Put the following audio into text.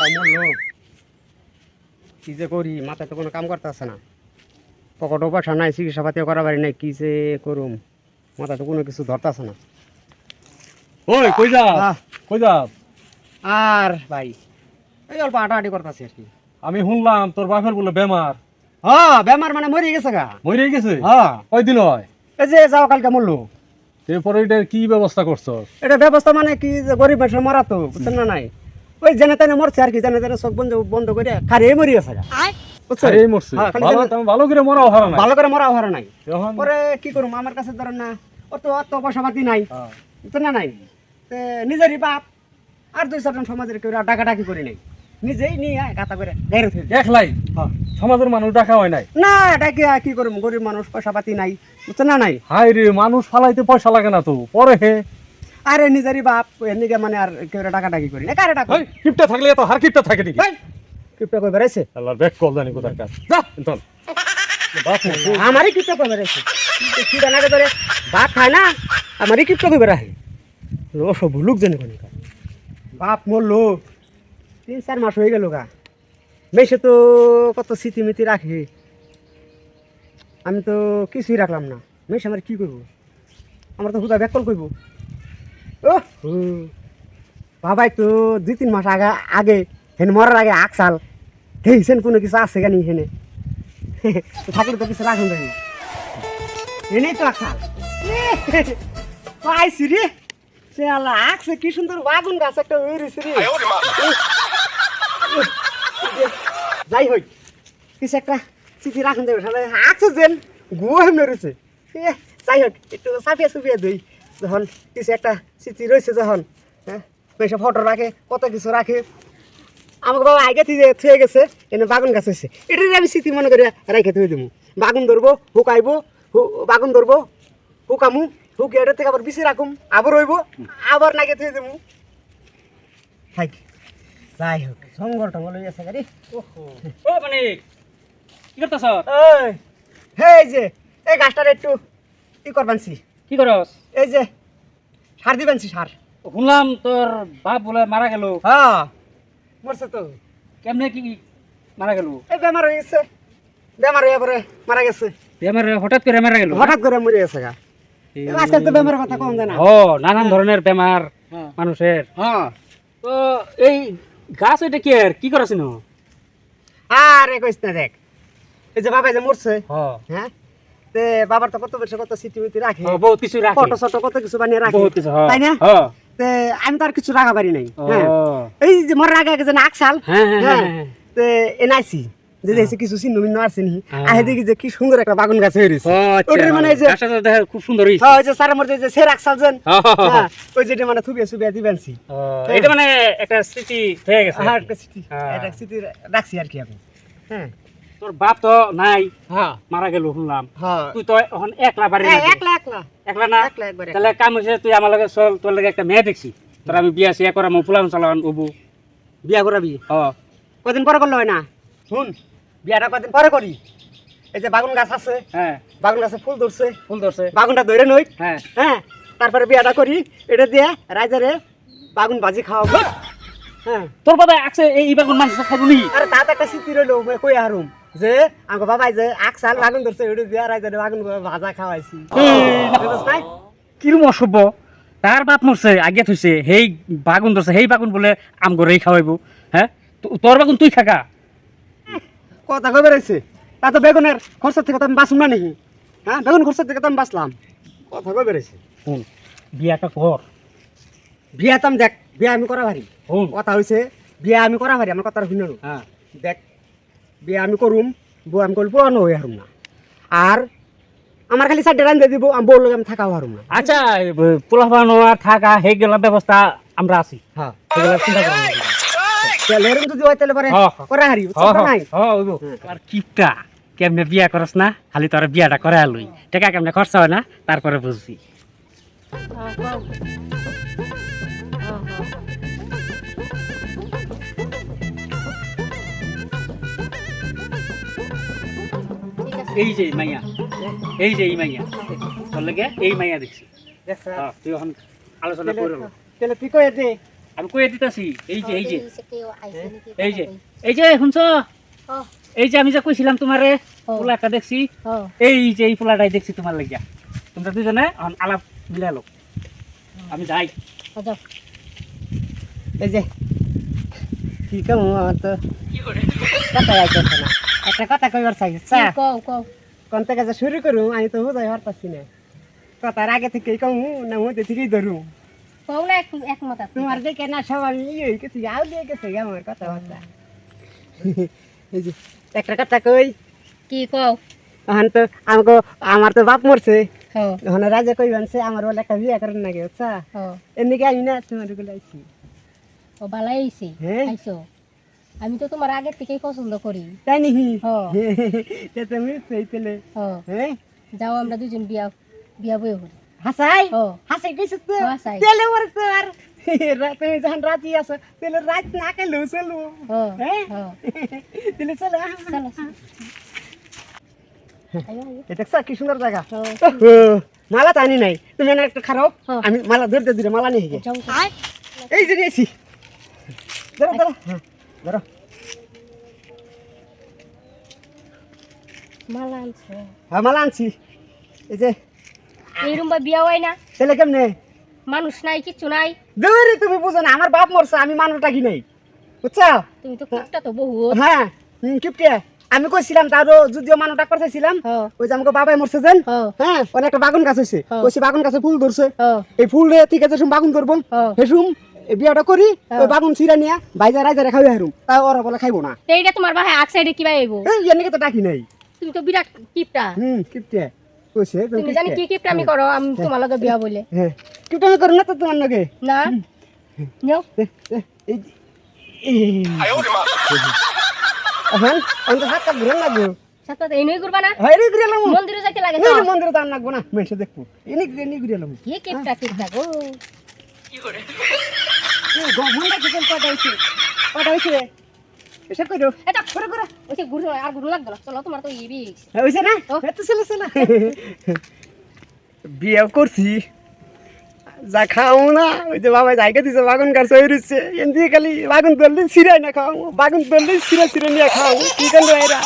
মরলো কি যে করি মাথায় তো কোনো কাম করতেছে না। পকেটও পয়সা নাই চিকিৎসা পাতিও করা পারি নাই কি যে করুম? মাথায় তো কোনো কিছু ধরতেছে না। ওই কই যা কই যা আর ভাই এই অল্প হাঁটাহাঁটি করতেছি আর কি। আমি শুনলাম তোর বাপের বলে বেমার। হ্যাঁ বেমার মানে মরে গেছে গা। মরে গেছে? হ্যাঁ। কয় দিন হয়? এই যে যাও কালকে মরলো। এরপরে এটার কি ব্যবস্থা করছ এটা ব্যবস্থা মানে কি যে গরিব মানুষের মরা তো বুঝছেন না নাই? ওই জেনে তেনে মরছে আর কি জেনে তেনে চোখ বন্ধ বন্ধ করে খারিয়ে মরি গেছে? এই মরছে। হ্যাঁ, খালি ভালো করে মরাও হারা ভালো করে হারা নাই। পরে কি করুম আমার কাছে ধরেন না অত অত পয়সা পাতি নাই। হ্যাঁ। না নাই। নিজেরই বাপ আর দুই চারজন সমাজের কেউ ডাকাডাকি করি নাই। নিজেই নিয়ে আয় গাতা করে দেখলাই সমাজের মানুষ ডাকা হয় নাই। না এটা কি কি করুম গরিব মানুষ পয়সা পাতি নাই। বুঝছেন না নাই। হাই রে মানুষ ফালাইতে পয়সা লাগে না তো। পরে হে। আরে নিজেরই বাপ এদিকে মানে আর কেউ ডাকাডাকি করি না। কারে ডাক এই, কিপটা থাকলে এত হার কিপটা থাকে নাকি? কিপটা কই বেড়াইছে? আল্লাহ দেখ কল জানি কোথার কাজ যা। ইন্তন বাপ। আমারই কিপটা কই বেড়াইছে? খিদা নাগে ধরে ভাত খায় না আমারই কিপটা কই বেড়াই অসব লোক জানি কোন বাপ মরলো তিন চার মাস হয়ে গেল গা। বেশি তো কত স্মৃতিমিতি রাখে। আমি তো কিছুই রাখলাম না। মেশ আমার কি করব? আমার তো হুদা ব্যাকল করব বাবাই তো দুই তিন মাস আগে আগে হেন মরার আগে আকসাল দেখছেন কোনো কিছু আছে কেন হেনে। তো থাকলে তো কিছু রাখুন দেখি এনেই তো আকসাল পাইছি রে। সে আল্লাহ আকছে কি সুন্দর বাগুন গাছ একটা ওই রয়েছে রে যাই হোক কিছু একটা চিঠি রাখুন দেবে আকছে যেন গুয়া হেমনে রয়েছে। যাই হোক একটু চাপিয়া সুফিয়া দিই। যখন কিছু একটা চিঠি রয়েছে যখন হ্যাঁ পয়সা ফটো রাখে কত কিছু রাখে। আমাকে বাবা আগে থেকে থুয়ে গেছে এনে বাগুন গাছ হয়েছে। এটাই আমি স্মৃতি মনে করে রেখে থুয়ে দেবো বাগুন ধরবো হুকাইবো হু- বাগুন ধরবো হুকামু হুকে এটা থেকে আবার বিছে রাখুম আবার রইব আবার নাগে থুয়ে দেবো থাক যাই হোক সঙ্গল টঙ্গল হয়ে গেছে গাড়ি ও মানে কি করতেছ? এই যে এই গাছটার একটু ই করবানছি। কি করস? এই যে সার দিবানছি সার। শুনলাম তোর বাপ বলে মারা গেল। হ্যাঁ মরছে তো। কেমনে কি মারা গেল? এই বেমার হয়ে গেছে। বেমার হয়ে পরে মারা গেছে। বেমার হঠাৎ করে মারা গেল হঠাৎ করে মরে গেছে গা। আজকাল তো বেমারের কথা কম জানা। ও নানান ধরনের বেমার মানুষের। হ্যাঁ। তো এই গাছ ওইটা কি আর? কি করাছিল আরে কইস না দেখ। এই যে বাবা যে মরছে। হ্যাঁ। হ্যাঁ? তে বাবার তো কত বেশি কত স্মৃতি মিতি রাখে? বহুত কিছু রাখে। ফটো সটো কত কিছু বানিয়ে রাখে। বহুত কিছু হ্যাঁ। তাই না? হ্যাঁ। তে আমি তো আর কিছু রাখা পারি নাই হ্যাঁ। এই যে মরার আগে যে আকসাল হ্যাঁ হ্যাঁ হ্যাঁ। হ্যাঁ তে এনআইসি যে দেখছি কিছু চিহ্ন মিহ্ন আছে নি। হ্যাঁ। আহে দেখি যে কি সুন্দর একটা বাগুন গাছ হয়ে রয়েছে। আচ্ছা। ওটার মানে যে- খুব সুন্দর হইছে হ্যাঁ ওই যে সারা মধ্যে যে সে রাখসাল যেন হ্যাঁ, হ্যাঁ, হ্যাঁ। হ্যাঁ ওই যেটা মানে থুবিয়ে সুবিয়া দিবেনছি এটা মানে একটা স্মৃতি হয়ে গেছে। হ্যাঁ একটা স্মৃতি। হ্যাঁ। একটা স্মৃতি রাখছি আর কি আমি। হ্যাঁ। তোর বাপ তো নাই হ্যাঁ। মারা গেল শুনলাম। হ্যাঁ। তুই তো এখন একলা বাড়ি একলা একলা। একলা না? তাহলে কাম হয়েছে তুই আমার লগে চল তোর লগে একটা মেয়ে দেখছি। তোর আমি বিয়া সিয়া করা মো ফুলান চালান উবু বিয়া করাবি? ও কদিন পরে করলে হয় না? শুন। বিয়াটা কদিন পরে করি? এই যে বাগুন গাছ আছে হ্যাঁ। বাগুন গাছে ফুল ধরছে। ফুল ধরছে। বাগুনটা ধরে নই। হ্যাঁ। হ্যাঁ তারপরে বিয়াটা করি এটা দিয়ে রাইজারে বাগুন ভাজি খাওয়াবো। হ্যাঁ তোর বাবা আছে এই বাগুন মাংস খাব নি? আরে তাত একটা স্মৃতি রইল কই হারুম যে আমাকে বাবাই যে আকসাল বাগুন ধরছে ওটা দিয়া রাইজারে বাগুন ভাজা খাওয়াইছি। কিরম অসভ্য তার বাপ মরছে আগে থইছে সেই বাগুন ধরছে সেই বাগুন বলে আম গরেই খাওয়াইবো হ্যাঁ? তো- তোর বাগুন তুই খাকা? কথা কই বেড়াইছে তা তো বেগুনের খরচের থেকে তো আমি বাঁচুম না নাকি? হ্যাঁ বেগুন খরচের থেকে তো আমি বাঁচলাম। কথা কই বেড়াইছে শুন বিয়াটা কর। বিয়া তো দেখ বিয়া আমি করা শুন কথা হয়েছে বিয়া আমি করা পারি আমার কথা শুনে হ্যাঁ দেখ বিয়া আমি করুম বউ আমি করলে পুরানো হয়ে হারুম না। আর আমার খালি সাইডে রান দিয়ে দিব আমি বউর লগে আমি থাকাও হারুম না। আচ্ছা পোলা বানো থাকা সেই গেলা ব্যবস্থা আমরা আছি। হ্যাঁ সেগুলা চিন্তা করা লাগবে না। যদি হয় তাহলে পরে হ্যাঁ, হ্যাঁ। করা হারি নাই। আর কিপটা কেমনে বিয়া করস না? খালি তোর বিয়াটা করে আলুই টাকা কেমনে খরচা হয় না? তারপরে বুঝছি। এই যে মাইয়া এই যে এই মাইয়া তোর লাগে এই মাইয়া দেখছি? হ্যাঁ, তুই এখন আলোচনা করে। তাহলে তুই কয়ে দে আমি কয়ে দিতেছি? এই যে এই যে। এই যে এই যে শুনছ? এই যে আমি যে কইছিলাম তোমারে। পোলা একটা দেখছি এই যে এই পোলাটাই দেখছি তোমার লাগিয়া। তোমরা দুজনে এখন আলাপ মিলালো আমি যাই। এই যে কি কাম আমার তো? কথা আইতেছে না। একটা কথা কইবার চাই কও কও। কোন থেকে যে শুরু করু আমি তো বুঝাই পারতাছি না। কথার আগে থেকেই কম না মধ্যে থেকেই ধরু। কও না এক একমত তোমার দেখে না সবার ইয়ে হয়ে গেছে আউ দিয়ে গেছে আমার কথাবার্তা। এই যে একটা কথা কই। কি কও? এখন তো আমাকে আমার তো বাপ মরছে। এখন রাজা কই বানছে আমার বলে একটা বিয়ে করেন নাকি বুঝছা ও এমনিকে আমি না তোমারগুলো আইছি? ও ভালো আইছে? হ্যাঁ। আইছো? আমি তো তোমার আগে থেকেই পছন্দ করি। তাই নাকি? তে তুমি সেইতেলে। ও হ্যাঁ যাও আমরা দুজন বিয়া বিয়া বই করি হাসাই? হাসাই কইছ তো। তেলে মরছে আর? তুমি যখন রাজি আছো তেলে রাত না খেলেও চলো। ও হ্যাঁ ও তেলে চলো। চলো এটা কি সুন্দর জায়গা। মালা তো আনি নাই। তুমি একটা খারাপ। আমি মালা ধরতে দিলে মালা নিয়ে গে যাও যাও। এই যে নিয়েছি। ধরো হ্যাঁ, ধরো মালা আনছো। হ্যাঁ মালা আনছি। এই যে এই রুমবা বিয়া হয় না। ছেলে কেমনে? মানুষ নাই কিচ্ছু নাই। দৌড়ি তুমি বুঝো না আমার বাপ মরছে আমি মানুষটা কি নাই। বুঝছ? তুমি তো কুটটা তো বহু হ্যাঁ কিপটে আমি কইছিলাম তারও যদিও মানুষটা করতেছিলাম ওই যে আমাকে বাবাই মরছে যেন হ্যাঁ ওখানে একটা বাগুন গাছ হয়েছে। ওই সে বাগুন গাছে ফুল ধরছে। এই ফুল ঠিক আছে বাগুন ধরবো। ও হেসুম বিয়াটা করি হ্যাঁ। ওই বাগুন ছিঁড়া নিয়ে বাইজা রাইজা খাই হারুম তাই ওরা বলে খাইবো না। এইটা তোমার বাসায় এক সাইডে কিবা আইবো এই এনেকে তো ডাকি নাই। তুমি তো বিরাট কিপটা। হুম কিপটে। কইছে তুমি জানি কি কিপটা আমি করো আমি তোমার লগে বিয়া বলে। হ্যাঁ। কিপটে আমি করুন না তো তোমার নাকি না? নিও। এখন আমি তো হাত কাপ ঘুরে লাগবো। সাথে এই নই করবা না? হয় ঘুরে এলাম মন্দিরে যাইতে লাগে তো। মন্দিরে তো আর লাগবো না। মেসে দেখব। এনে এনে ঘুরে এলাম কি কিপটা কিপটা গো। এসব করো এটা করে করে। ওই ঘুরে আর ঘুরে লাগবে না। চলো তোমার তো ইবি। না ও। এত ছেলে ছেলে। বিয়ে করছি। যা খাও না ওই যে বাবা জায়গা দিছে বাগুন গাছ হয়ে রয়েছে। এমনি খালি বাগুন তুললে ছিঁড়াই না খাও বাগুন তুললে ছিঁড়ে ছিঁড়ে নিয়ে খাও কি করল এরা?